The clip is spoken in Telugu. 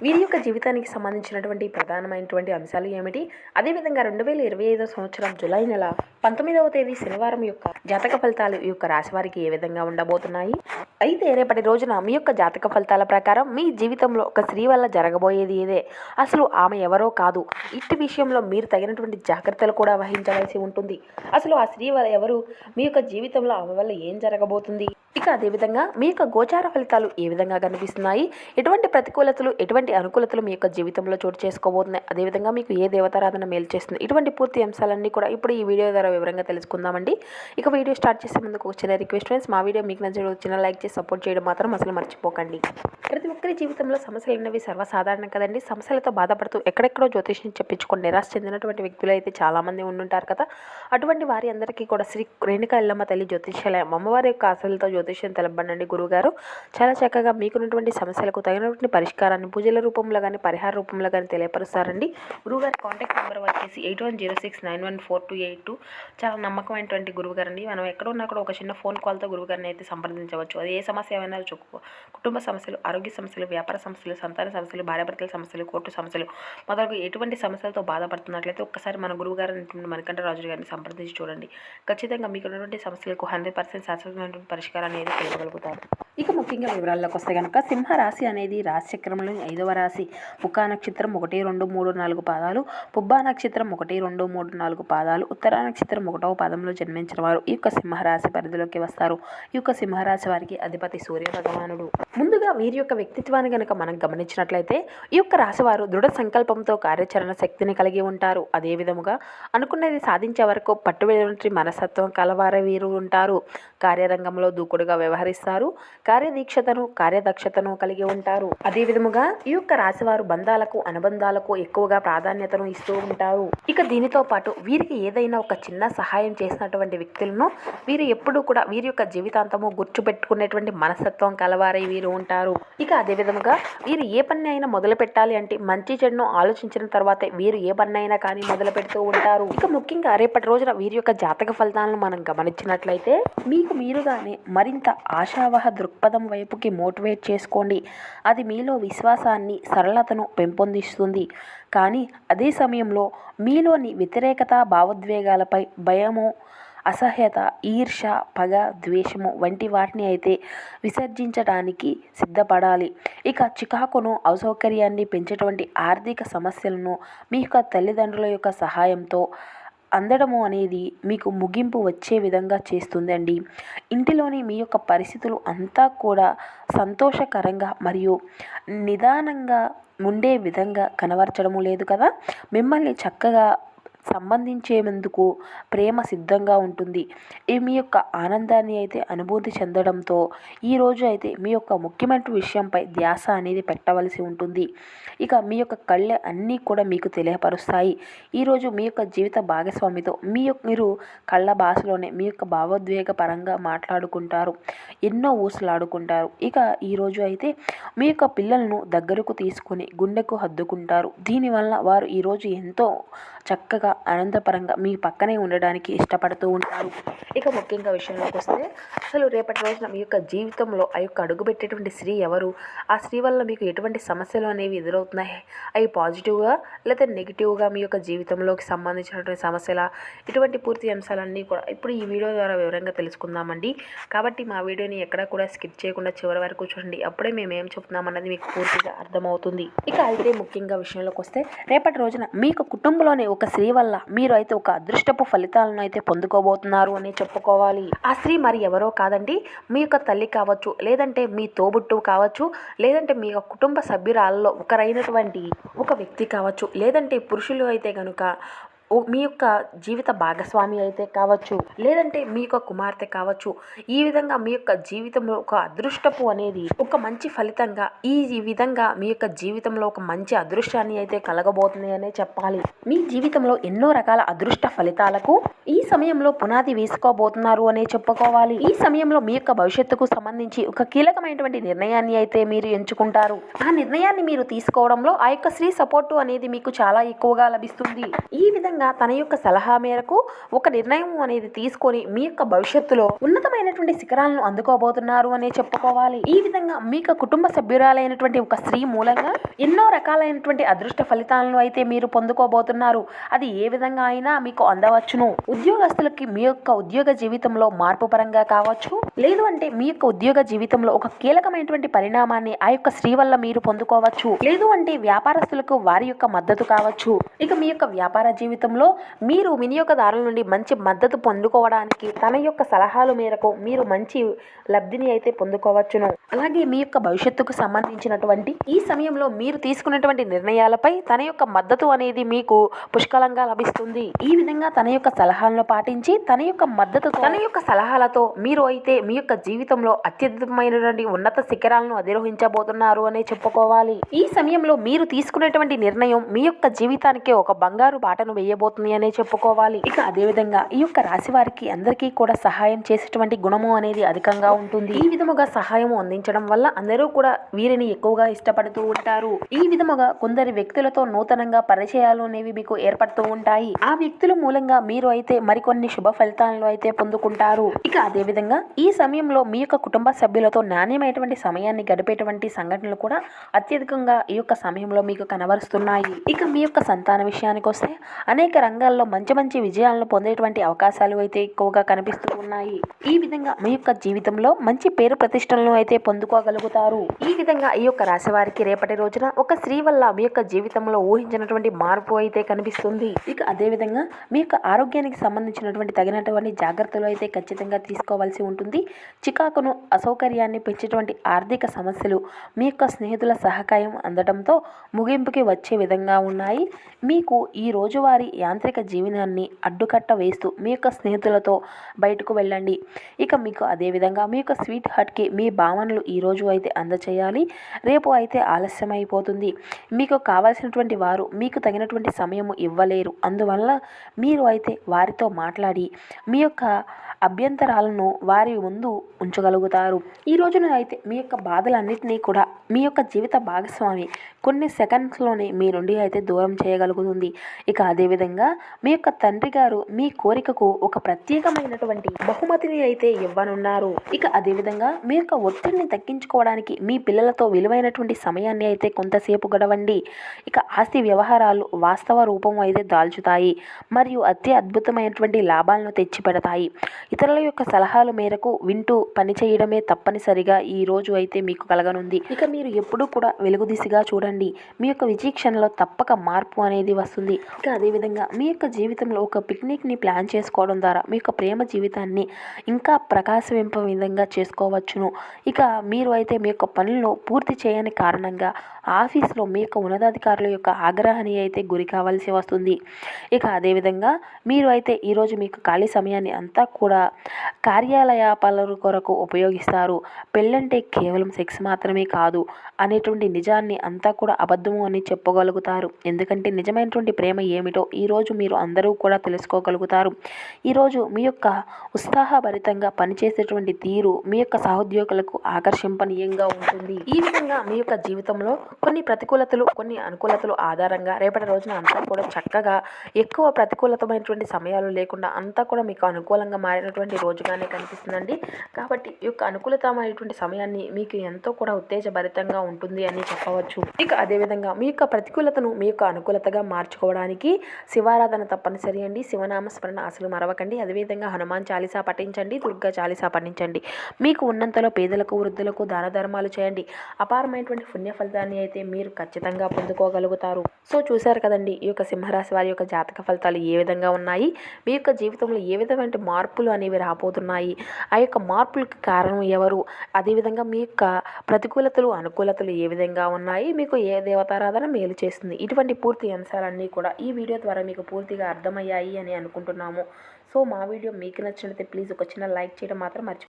వీరి యొక్క జీవితానికి సంబంధించినటువంటి ప్రధానమైనటువంటి అంశాలు ఏమిటి? అదేవిధంగా రెండు వేల ఇరవై ఐదో సంవత్సరం జులై నెల పంతొమ్మిదవ తేదీ శనివారం యొక్క జాతక ఫలితాలు ఈ యొక్క రాశి వారికి ఏ విధంగా ఉండబోతున్నాయి? అయితే రేపటి రోజున మీ యొక్క జాతక ఫలితాల ప్రకారం మీ జీవితంలో ఒక స్త్రీ వల్ల జరగబోయేది ఏదే? అసలు ఆమె ఎవరో కాదు. ఇట్టి విషయంలో మీరు తగినటువంటి జాగ్రత్తలు కూడా వహించవలసి ఉంటుంది. అసలు ఆ స్త్రీ వల్ల ఎవరు? మీ యొక్క జీవితంలో ఆమె వల్ల ఏం జరగబోతుంది? ఇక అదేవిధంగా మీ యొక్క గోచార ఫలితాలు ఏ విధంగా కనిపిస్తున్నాయి? ఎటువంటి ప్రతికూలతలు ఎటువంటి అనుకూలతలు మీ యొక్క జీవితంలో చోటు చేసుకోబోతున్నాయి? అదేవిధంగా మీకు ఏ దేవతారాధన మేలు చేస్తుంది? ఇటువంటి పూర్తి అంశాలన్నీ కూడా ఇప్పుడు ఈ వీడియో ద్వారా వివరంగా తెలుసుకుందామండి. ఇక వీడియో స్టార్ట్ చేసే ముందుకు ఒక చిన్న రిక్వెస్ట్ ఫ్రెండ్స్. మా వీడియో మీకు నచ్చిన చిన్న లైక్ చేసి సపోర్ట్ చేయడం మాత్రం అసలు మర్చిపోకండి. ప్రతి ఒక్కరి జీవితంలో సమస్యలు అనేవి సర్వసాధారణం కదండి. సమస్యలతో బాధపడుతూ ఎక్కడెక్కడో జ్యోతిష్యం చెప్పించుకొని నిరాశ చెందినటువంటి వ్యక్తులు అయితే చాలామంది ఉండుంటారు కదా. అటువంటి వారి అందరికీ కూడా శ్రీ రేణుకా ఎల్లమ్మ తల్లి జ్యోతిష్యాలయం అమ్మవారి యొక్క ఆశలతో జ్యోతిష్యం తెలపండి గురుగారు. చాలా చక్కగా మీకున్నటువంటి సమస్యలకు తగినటువంటి పరిష్కారాన్ని పూజలు రూపంలో కానీ పరిహార రూపంలో కానీ తెలియపరుస్తారండి. గురువుగారి కాంటాక్ట్ నెంబర్ వచ్చేసి eight one zero six nine one four two eight two. చాలా నమ్మకమైనటువంటి గురువు గారండి మనం ఎక్కడ ఉన్నా కూడా ఒక చిన్న ఫోన్ కాల్తో గురుగారిని అయితే సంప్రదించవచ్చు. అది ఏ సమస్య ఏమైనా చెప్పుకో కుటుంబ సమస్యలు ఆరోగ్య సమస్యలు వ్యాపార సమస్యలు సంతాన సమస్యలు భార్యాభర్తల సమస్యలు కోర్టు సమస్యలు మొదలగు ఎటువంటి సమస్యలతో బాధపడుతున్నట్లయితే ఒక్కసారి మన గురువుగారు మణికంఠ రాజు గారిని సంప్రదించి చూడండి. ఖచ్చితంగా మీకు ఉన్నటువంటి సమస్యలకు హండ్రెడ్ పర్సెంట్ శాశ్వతమైనటువంటి పరిష్కారం అనేది తెలియగలుగుతారు ఇక ముఖ్యంగా వివరాల్లోకి వస్తే కనుక సింహరాశి అనేది రాశి చక్రంలోని ఐదో రాశి. పుక్కా నక్షత్రం ఒకటి రెండు మూడు నాలుగు పాదాలు. పుబ్బా నక్షత్రం ఒకటి రెండు మూడు నాలుగు పాదాలు. ఉత్తరా నక్షత్రం ఒకటవ పాదంలో జన్మించిన వారు ఈ యొక్క సింహరాశి పరిధిలోకి వస్తారు. ఈ యొక్క సింహరాశి వారికి అధిపతి సూర్య భగవానుడు. ముందుగా వీరి యొక్క వ్యక్తిత్వాన్ని కనుక మనం గమనించినట్లయితే ఈ యొక్క రాశివారు దృఢ సంకల్పంతో కార్యాచరణ శక్తిని కలిగి ఉంటారు. అదేవిధముగా అనుకున్నది సాధించే వరకు పట్టుబడి మనస్తత్వం కలవార వీరు ఉంటారు. కార్యరంగంలో దూకుడుగా వ్యవహరిస్తారు. కార్యదీక్షతను కార్యదక్షతను కలిగి ఉంటారు. అదేవిధముగా ఈ యొక్క రాశివారు బంధాలకు అనుబంధాలకు ఎక్కువగా ప్రాధాన్యతను ఇస్తూ ఉంటారు. ఇక దీనితో పాటు వీరికి ఏదైనా ఒక చిన్న సహాయం చేసినటువంటి వ్యక్తులను వీరు ఎప్పుడూ కూడా వీరి యొక్క జీవితాంతము గుర్తుపెట్టుకునేటువంటి మనస్తత్వం కలవారై వీరు ఉంటారు. ఇక అదే విధముగా వీరు ఏ పని అయినా మొదలు పెట్టాలి అంటే మంచి చెడును ఆలోచించిన తర్వాతే వీరు ఏ పని అయినా కానీ మొదలు పెడుతూ ఉంటారు. ఇక ముఖ్యంగా రేపటి రోజున వీరి యొక్క జాతక ఫలితాలను మనం గమనించినట్లయితే మీకు మీరుగానే మరింత ఆశావహ దృక్పథం వైపుకి మోటివేట్ చేసుకోండి. అది మీలో విశ్వాసాన్ని సరళతను పెంపొందిస్తుంది. కానీ అదే సమయంలో మీలోని వ్యతిరేకత భావోద్వేగాలపై భయము అసహ్యత ఈర్ష పగ ద్వేషము వంటి వాటిని అయితే విసర్జించడానికి సిద్ధపడాలి. ఇక చికాకును అసౌకర్యాన్ని పెంచేటువంటి ఆర్థిక సమస్యలను మీ యొక్క తల్లిదండ్రుల యొక్క సహాయంతో అందడము అనేది మీకు ముగింపు వచ్చే విధంగా చేస్తుందండి. ఇంటిలోని మీ యొక్క పరిస్థితులు అంతా కూడా సంతోషకరంగా మరియు నిదానంగా ఉండే విధంగా కనబరచడము లేదు కదా? మిమ్మల్ని చక్కగా సంబంధించేందుకు ప్రేమ సిద్ధంగా ఉంటుంది. ఈ మీ యొక్క ఆనందాన్ని అయితే అనుభూతి చెందడంతో ఈరోజు అయితే మీ యొక్క ముఖ్యమైన విషయంపై ధ్యాస అనేది పెట్టవలసి ఉంటుంది. ఇక మీ యొక్క కళ్ళె అన్నీ కూడా మీకు తెలియపరుస్తాయి. ఈరోజు మీ యొక్క జీవిత భాగస్వామితో మీ యొక్క మీరు కళ్ళ భాషలోనే మీ యొక్క భావోద్వేగ పరంగా మాట్లాడుకుంటారు. ఎన్నో ఊసలాడుకుంటారు. ఇక ఈరోజు అయితే మీ యొక్క పిల్లలను దగ్గరకు తీసుకొని గుండెకు హద్దుకుంటారు. దీనివల్ల వారు ఈరోజు ఎంతో చక్కగా ఆనందపరంగా మీ పక్కనే ఉండడానికి ఇష్టపడుతూ ఉంటారు. ఇక ముఖ్యంగా విషయంలోకి వస్తే అసలు రేపటి రోజున మీ యొక్క జీవితంలో ఆ యొక్క అడుగుపెట్టేటువంటి స్త్రీ ఎవరు? ఆ స్త్రీ వల్ల మీకు ఎటువంటి సమస్యలు అనేవి ఎదురవుతున్నాయి? అవి పాజిటివ్గా లేదా నెగిటివ్గా మీ యొక్క జీవితంలోకి సంబంధించినటువంటి సమస్యల ఇటువంటి పూర్తి అంశాలన్నీ కూడా ఇప్పుడు ఈ వీడియో ద్వారా వివరంగా తెలుసుకుందామండి. కాబట్టి మా వీడియోని ఎక్కడ కూడా స్కిప్ చేయకుండా చివరి వరకు చూడండి. అప్పుడే మేము ఏం చెప్తున్నామన్నది మీకు పూర్తిగా అర్థమవుతుంది. ఇక అయితే ముఖ్యంగా విషయంలోకి వస్తే రేపటి రోజున మీకు కుటుంబంలోనే ఒక స్త్రీ వల్ల మీరు అయితే ఒక అదృష్టపు ఫలితాలను అయితే పొందుకోబోతున్నారు అని చెప్పుకోవాలి. ఆ స్త్రీ మరి ఎవరో కాదండి? మీ యొక్క తల్లి కావచ్చు లేదంటే మీ తోబుట్టు కావచ్చు లేదంటే మీ యొక్క కుటుంబ సభ్యురాలలో ఒకరైనటువంటి ఒక వ్యక్తి కావచ్చు లేదంటే పురుషులు అయితే కనుక మీ యొక్క జీవిత భాగస్వామి అయితే కావచ్చు లేదంటే మీ యొక్క కుమార్తె కావచ్చు ఈ విధంగా మీ యొక్క జీవితంలో ఒక అదృష్టపు అనేది ఒక మంచి ఫలితంగా ఈ విధంగా మీ యొక్క జీవితంలో ఒక మంచి అదృష్టాన్ని అయితే కలగబోతుంది అనే చెప్పాలి. మీ జీవితంలో ఎన్నో రకాల అదృష్ట ఫలితాలకు ఈ సమయంలో పునాది వేసుకోబోతున్నారు అనే చెప్పుకోవాలి. ఈ సమయంలో మీ యొక్క భవిష్యత్తుకు సంబంధించి ఒక కీలకమైనటువంటి నిర్ణయాన్ని అయితే మీరు ఎంచుకుంటారు. ఆ నిర్ణయాన్ని మీరు తీసుకోవడంలో ఆ యొక్క స్త్రీ సపోర్టు అనేది మీకు చాలా ఎక్కువగా లభిస్తుంది. ఈ విధంగా విధంగా తన యొక్క సలహా మేరకు ఒక నిర్ణయం అనేది తీసుకొని మీ యొక్క భవిష్యత్తులో ఉన్నతమైనటువంటి శిఖరాలను అందుకోబోతున్నారు అనే చెప్పుకోవాలి. ఈ విధంగా మీ యొక్క కుటుంబ సభ్యురాలైనటువంటి ఒక స్త్రీ మూలంగా ఎన్నో రకాలైనటువంటి అదృష్ట ఫలితాలను అయితే మీరు పొందుకోబోతున్నారు. అది ఏ విధంగా అయినా మీకు అందవచ్చును. ఉద్యోగస్తులకి మీ యొక్క ఉద్యోగ జీవితంలో మార్పు పరంగా కావచ్చు లేదు అంటే మీ యొక్క ఉద్యోగ జీవితంలో ఒక కీలకమైనటువంటి పరిణామాన్ని ఆ యొక్క స్త్రీ వల్ల మీరు పొందుకోవచ్చు. లేదు అంటే వ్యాపారస్తులకు వారి యొక్క మద్దతు కావచ్చు. ఇక మీ యొక్క వ్యాపార జీవితంలో మీరు వినియోగదారుల నుండి మంచి మద్దతు పొందుకోవడానికి తన యొక్క సలహాలు మేరకు మీరు మంచి లబ్ధిని అయితే పొందుకోవచ్చును. అలాగే మీ యొక్క భవిష్యత్తుకు సంబంధించినటువంటి ఈ సమయంలో మీ మీరు తీసుకున్నటువంటి నిర్ణయాలపై తన యొక్క మద్దతు అనేది మీకు పుష్కలంగా లభిస్తుంది. ఈ విధంగా తన యొక్క సలహాలను పాటించి తన యొక్క మద్దతు తన యొక్క సలహాలతో మీరు అయితే మీ యొక్క జీవితంలో అత్యద్భుతమైనటువంటి ఉన్నత శిఖరాలను అధిరోహించబోతున్నారు అనే చెప్పుకోవాలి. ఈ సమయంలో మీరు తీసుకునేటువంటి నిర్ణయం మీ యొక్క జీవితానికి ఒక బంగారు బాటను వేయబోతుంది అనే చెప్పుకోవాలి. ఇక అదేవిధంగా ఈ యొక్క రాశి వారికి అందరికీ కూడా సహాయం చేసేటువంటి గుణము అనేది అధికంగా ఉంటుంది. ఈ విధముగా సహాయం అందించడం వల్ల అందరూ కూడా వీరిని ఎక్కువగా ఇష్టపడుతూ ఉంటారు. ఈ విధముగా కొందరి వ్యక్తులతో నూతనంగా పరిచయాలు అనేవి మీకు ఏర్పడుతూ ఉంటాయి. ఆ వ్యక్తుల మూలంగా మీరు అయితే మరికొన్ని శుభ ఫలితాలను అయితే పొందుకుంటారు. ఇక అదే విధంగా ఈ సమయంలో మీ యొక్క కుటుంబ సభ్యులతో నాణ్యమైనటువంటి సమయాన్ని గడిపేటువంటి సంఘటనలు కూడా అత్యధికంగా ఈ యొక్క సమయంలో మీకు కనబరుస్తున్నాయి. ఇక మీ యొక్క సంతాన విషయానికి వస్తే అనేక రంగాల్లో మంచి మంచి విజయాలను పొందేటువంటి అవకాశాలు అయితే ఎక్కువగా కనిపిస్తూ ఉన్నాయి. ఈ విధంగా మీ యొక్క జీవితంలో మంచి పేరు ప్రతిష్టలను అయితే పొందుకోగలుగుతారు. ఈ విధంగా ఈ యొక్క రాశి వారికి రేపటి రోజున ఒక స్త్రీ వల్ల మీ యొక్క జీవితంలో ఊహించినటువంటి మార్పు అయితే కనిపిస్తుంది. ఇక అదే విధంగా మీ యొక్క ఆరోగ్యానికి సంబంధించినటువంటి తగినటువంటి జాగ్రత్తలు అయితే ఖచ్చితంగా తీసుకోవాల్సి ఉంటుంది. చికాకును అసౌకర్యాన్ని పెంచేటువంటి ఆర్థిక సమస్యలు మీ యొక్క స్నేహితుల సహకాయం అందడంతో ముగింపుకి వచ్చే విధంగా ఉన్నాయి. మీకు ఈ రోజువారీ యాంత్రిక జీవనాన్ని అడ్డుకట్ట వేస్తూ మీ యొక్క స్నేహితులతో బయటకు వెళ్ళండి. ఇక మీకు అదేవిధంగా మీ యొక్క స్వీట్ హార్ట్కి మీ భావనలు ఈరోజు అయితే అందచేయాలి. రేపు అయితే ఆలస్యం అయిపోతుంది మీకు కావాల్సినటువంటి వారు మీకు తగినటువంటి సమయము ఇవ్వలేరు. అందువల్ల మీరు అయితే వారితో మాట్లాడి మీ యొక్క అభ్యంతరాలను వారి ముందు ఉంచగలుగుతారు. ఈ రోజున అయితే మీ యొక్క బాధలన్నింటినీ కూడా మీ యొక్క జీవిత భాగస్వామి కొన్ని సెకండ్స్లోనే మీ నుండి అయితే దూరం చేయగలుగుతుంది. ఇక అదేవిధంగా మీ యొక్క తండ్రి గారు మీ కోరికకు ఒక ప్రత్యేకమైనటువంటి బహుమతిని అయితే ఇవ్వనున్నారు. ఇక అదేవిధంగా మీ యొక్క ఒత్తిడిని తగ్గించుకోవడానికి మీ పిల్లలతో విలువైనటువంటి సమయాన్ని అయితే కొంతసేపు గడవండి. ఇక ఆస్తి వ్యవహారాలు వాస్తవ రూపం అయితే దాల్చుతాయి. మరియు అతి అద్భుతమైనటువంటి లాభాలను తెచ్చిపెడతాయి. ఇతరుల యొక్క సలహాల మేరకు వింటూ పనిచేయడమే తప్పనిసరిగా ఈ రోజు అయితే మీకు కలగనుంది. ఇక మీరు ఎప్పుడూ కూడా వెలుగు దిశగా చూడండి. మీ యొక్క విచీక్షణలో తప్పక మార్పు అనేది వస్తుంది. ఇక అదేవిధంగా మీ యొక్క జీవితంలో ఒక పిక్నిక్ని ప్లాన్ చేసుకోవడం ద్వారా మీ యొక్క ప్రేమ జీవితాన్ని ఇంకా ప్రకాశవింప విధంగా చేసుకోవచ్చును. ఇక మీరు అయితే మీ యొక్క పనులను పూర్తి చేయని కారణంగా ఆఫీస్లో మీ యొక్క ఉన్నతాధికారుల యొక్క ఆగ్రహాన్ని అయితే గురి కావాల్సి వస్తుంది. ఇక అదేవిధంగా మీరు అయితే ఈరోజు మీకు ఖాళీ సమయాన్ని అంతా కూడా కార్యాలయాపాల కొరకు ఉపయోగిస్తారు. పెళ్ళంటే కేవలం సెక్స్ మాత్రమే కాదు అనేటువంటి నిజాన్ని అంతా కూడా అబద్ధము అని చెప్పగలుగుతారు. ఎందుకంటే నిజమైనటువంటి ప్రేమ ఏమిటో ఈరోజు మీరు అందరూ కూడా తెలుసుకోగలుగుతారు. ఈరోజు మీ యొక్క ఉత్సాహభరితంగా పనిచేసేటువంటి తీరు మీ యొక్క సహోద్యోగులకు ఆకర్షింపనీయంగా ఉంటుంది. ఈ విధంగా మీ యొక్క జీవితంలో కొన్ని ప్రతికూలతలు కొన్ని అనుకూలతలు ఆధారంగా రేపటి రోజున అంతా కూడా చక్కగా ఎక్కువ ప్రతికూలతమైనటువంటి సమయాలు లేకుండా అంతా కూడా మీకు అనుకూలంగా అనుకూలమైనటువంటి రోజుగానే కనిపిస్తుందండి. కాబట్టి ఈ యొక్క అనుకూలతమైనటువంటి సమయాన్ని మీకు ఎంతో కూడా ఉత్తేజభరితంగా ఉంటుంది అని చెప్పవచ్చు. ఇక అదేవిధంగా మీ యొక్క ప్రతికూలతను మీ యొక్క అనుకూలతగా మార్చుకోవడానికి శివారాధన తప్పనిసరి అండి. శివనామ స్మరణ అసలు మరవకండి. అదేవిధంగా హనుమాన్ చాలీసా పఠించండి. దుర్గా చాలీసా పఠించండి. మీకు ఉన్నంతలో పేదలకు వృద్ధులకు దాన ధర్మాలు చేయండి. అపారమైనటువంటి పుణ్య ఫలితాన్ని అయితే మీరు ఖచ్చితంగా పొందుకోగలుగుతారు. సో చూశారు కదండి ఈ యొక్క సింహరాశి వారి యొక్క జాతక ఫలితాలు ఏ విధంగా ఉన్నాయి? మీ యొక్క జీవితంలో ఏ విధమైన మార్పులు అనేవి రాబోతున్నాయి. ఆ యొక్క మార్పులకు కారణం ఎవరు? అదేవిధంగా మీ యొక్క ప్రతికూలతలు అనుకూలతలు ఏ విధంగా ఉన్నాయి? మీకు ఏ దేవతారాధన మేలు చేస్తుంది? ఇటువంటి పూర్తి అంశాలన్నీ కూడా ఈ వీడియో ద్వారా మీకు పూర్తిగా అర్థమయ్యాయి అని అనుకుంటున్నాము. సో మా వీడియో మీకు నచ్చినట్లయితే ప్లీజ్ ఒక చిన్న లైక్ చేయడం మాత్రం మర్చిపో